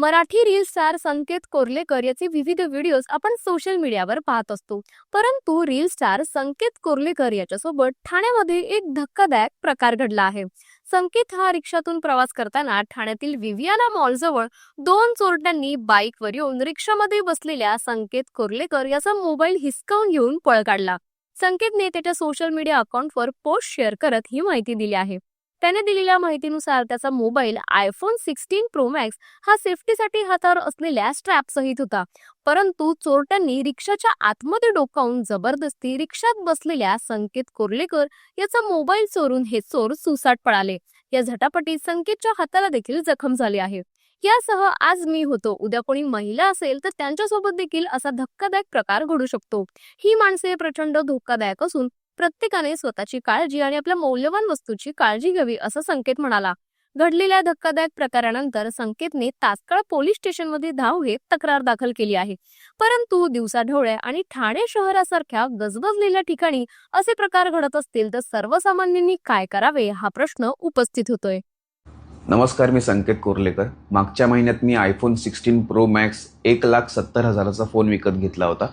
Marathi reel star Sanket Korlekar याचे विविध videos आपण सोशल मीडियावर पाहत असतो. परंतु रील स्टार संकेत कोर्लेकर याच्यासोबत ठाण्यामध्ये एक धक्कादायक प्रकार घडला आहे. संकेत हा रिक्षातून प्रवास करताना ठाण्यातील विवियाना मॉल जवळ दोन चोरट्यांनी बाईकवर येऊन रिक्षामध्ये बसलेल्या संकेत कोर्लेकर याचा मोबाईल हिसकावून घेऊन पळ काढला. संकेतने त्याच्या सोशल मीडिया अकाउंटवर पोस्ट शेअर करत ही माहिती दिली आहे. त्याने दिलेल्या माहितीनुसार त्याचा mobile iPhone sixteen pro max हा सेफ्टीसाठी हातावर असलेल्या स्ट्रॅप सहित होता. परंतु चोरट्यांनी रिक्षाच्या आतमध्ये डोकावून जबरदस्ती रिक्षात बसलेल्या संकेत कोर्लेकर याचा मोबाईल चोरून हे चोर सुसाट पळाले. या झटापटीत संकेतच्या हाताला देखील जखम झाली आहे. यासह आज मी होतो. उद्या कोणी महिला असेल तर त्यांच्यासोबत देखील असा धक्कादायक प्रकार घडू शकतो. ही माणसे प्रचंड धोकादायक असून प्रत्येकाने स्वतःची काळजी आणि आपल्या मौल्यवान वस्तूची काळजी घ्यावी असं संकेत म्हणाला. घडलेल्या धक्कादायक प्रकारानंतर संकेतने तात्काळ पोलीस स्टेशनमध्ये धाव घेत तक्रार दाखल केली आहे. परंतु दिवसाढवळ्या आणि ठाणे शहरासारख्या गजबजलेल्या ठिकाणी असे प्रकार घडत असतील तर सर्वसामान्यांनी काय करावे हा प्रश्न उपस्थित होतोय. नमस्कार मी संकेत कोर्लेकर. मागच्या महिन्यात मी आयफोन सिक्स्टीन प्रो मॅक्स एक लाख सत्तर हजाराचा फोन विकत घेतला होता.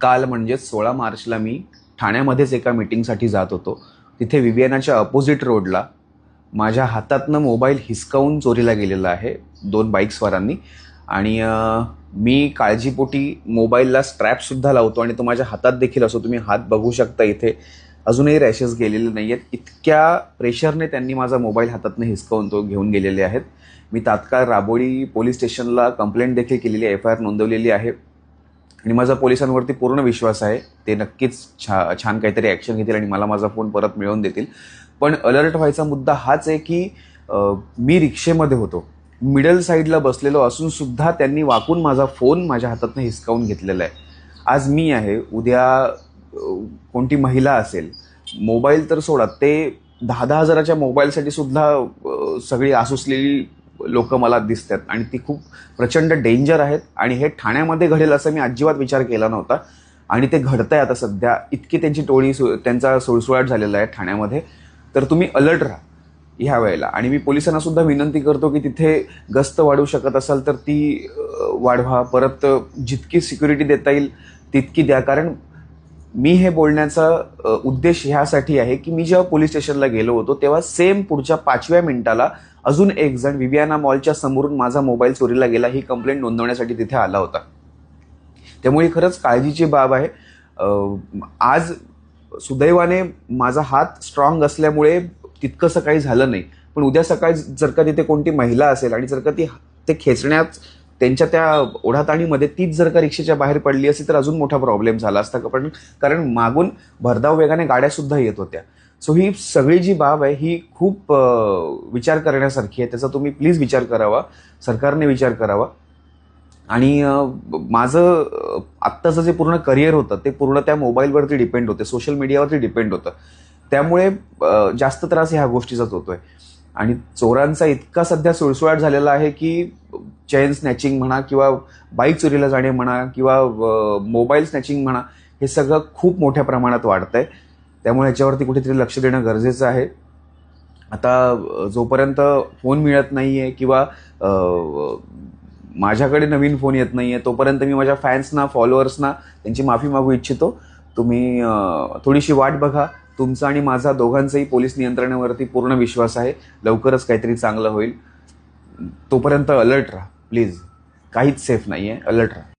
काल म्हणजेच सोळा मार्चला मी ठाण्यामध्येच एका मीटिंगसाठी जात होतो. तिथे विवियानाच्या अपोजिट रोडला माझ्या हातातनं मोबाईल हिसकावून चोरीला गेलेला आहे दोन बाईक्सवारांनी आणि मी काळजीपोटी मोबाईलला स्ट्रॅपसुद्धा लावतो आणि तो माझ्या हातात देखील असो तुम्ही हात बघू शकता इथे. अजूनही रॅशेस गेलेले नाही आहेत इतक्या प्रेशरने त्यांनी माझा मोबाईल हातातनं हिसकावून तो घेऊन गेलेले आहेत. मी तात्काळ राबोळी पोलीस स्टेशनला कंप्लेंट देखील केलेली आहे एफ आय आर नोंदवलेली आहे. आणि माझा पोलिसांवरती पूर्ण विश्वास आहे. ते नक्कीच छा छान काहीतरी ॲक्शन घेतील आणि मला माझा फोन परत मिळवून देतील. पण अलर्ट व्हायचा मुद्दा हाच आहे की मी रिक्षेमध्ये होतो. मिडल साईडला बसलेलो असून सुद्धा त्यांनी वाकून माझा फोन माझ्या हातातनं हिसकावून घेतलेला आहे. आज मी आहे उद्या कोणती महिला असेल मोबाईल तर सोडा ते दहा दहा हजाराच्या मोबाईलसाठी सुद्धा सगळी आसुसलेली लोक मला दिसतात. आणि ती खूप प्रचंड डेंजर आहेत. आणि हे ठाण्यामध्ये घडेल असं मी अजिबात विचार केला नव्हता. आणि ते घडत आहे आता सध्या. इतकी त्यांची टोळी सु त्यांचा सुळसुळाट झालेला आहे ठाण्यामध्ये. तर तुम्ही अलर्ट राहा ह्या वेळेला. आणि मी पोलिसांना सुद्धा विनंती करतो की तिथे गस्त वाढवू शकत असाल तर ती वाढवा. परत जितकी सिक्युरिटी देता येईल तितकी द्या. कारण मी हे बोलण्याचा उद्देश ह्यासाठी आहे की मी जेव्हा पोलीस स्टेशनला गेलो होतो तेव्हा सेम पुढच्या पाचव्या मिनिटाला अजून एक जण विवियाना मॉलच्या समोरून माझा मोबाईल चोरीला गेला ही कंप्लेंट नोंदवण्यासाठी तिथे आला होता. त्यामुळे खरंच काळजीची बाब आहे. आज सुदैवाने माझा हात स्ट्रॉंग असल्यामुळे तितकंसं काही झालं नाही. पण उद्या सकाळी जर का तिथे कोणती महिला असेल आणि जर का ती ते खेचण्यात त्यांच्या त्या ओढाताणीमध्ये तीच जर का रिक्षेच्या बाहेर पडली असती तर अजून मोठा प्रॉब्लेम झाला असता. का पण कारण मागून भरधाव वेगाने गाड्यासुद्धा येत होत्या. सो ही सगळी जी बाब आहे ही खूप विचार करण्यासारखी आहे. त्याचा तुम्ही प्लीज विचार करावा. सरकारने विचार करावा. आणि माझं आत्ताचं जे पूर्ण करिअर होतं ते पूर्ण त्या मोबाईलवरती डिपेंड होते. सोशल मीडियावरती डिपेंड होतं. त्यामुळे जास्त त्रास ह्या गोष्टीचाच होतोय. आणि चोरांचा इतका सध्या सुळसुळाट झालेला आहे की चैन स्नॅचिंग म्हणा किंवा बाईक चोरीला जाणे म्हणा किंवा मोबाईल स्नॅचिंग म्हणा हे सगळं खूप मोठ्या प्रमाणात वाढतंय. त्यामुळे याच्यावरती कुठेतरी लक्ष देणं गरजेचं आहे. आता जोपर्यंत फोन मिळत नाही आहे किंवा माझ्याकडे नवीन फोन येत नाही आहे तोपर्यंत मी माझ्या फॅन्सना फॉलोअर्सना त्यांची माफी मागू इच्छितो. तुम्ही थोडीशी वाट बघा. तुमचा आणि माझा दोघांचाही पोलीस नियंत्रणावरती पूर्ण विश्वास आहे. लवकरच काहीतरी चांगलं होईल. तोपर्यंत अलर्ट राहा. प्लीज काहीच सेफ नाही आहे अलर्ट राहा.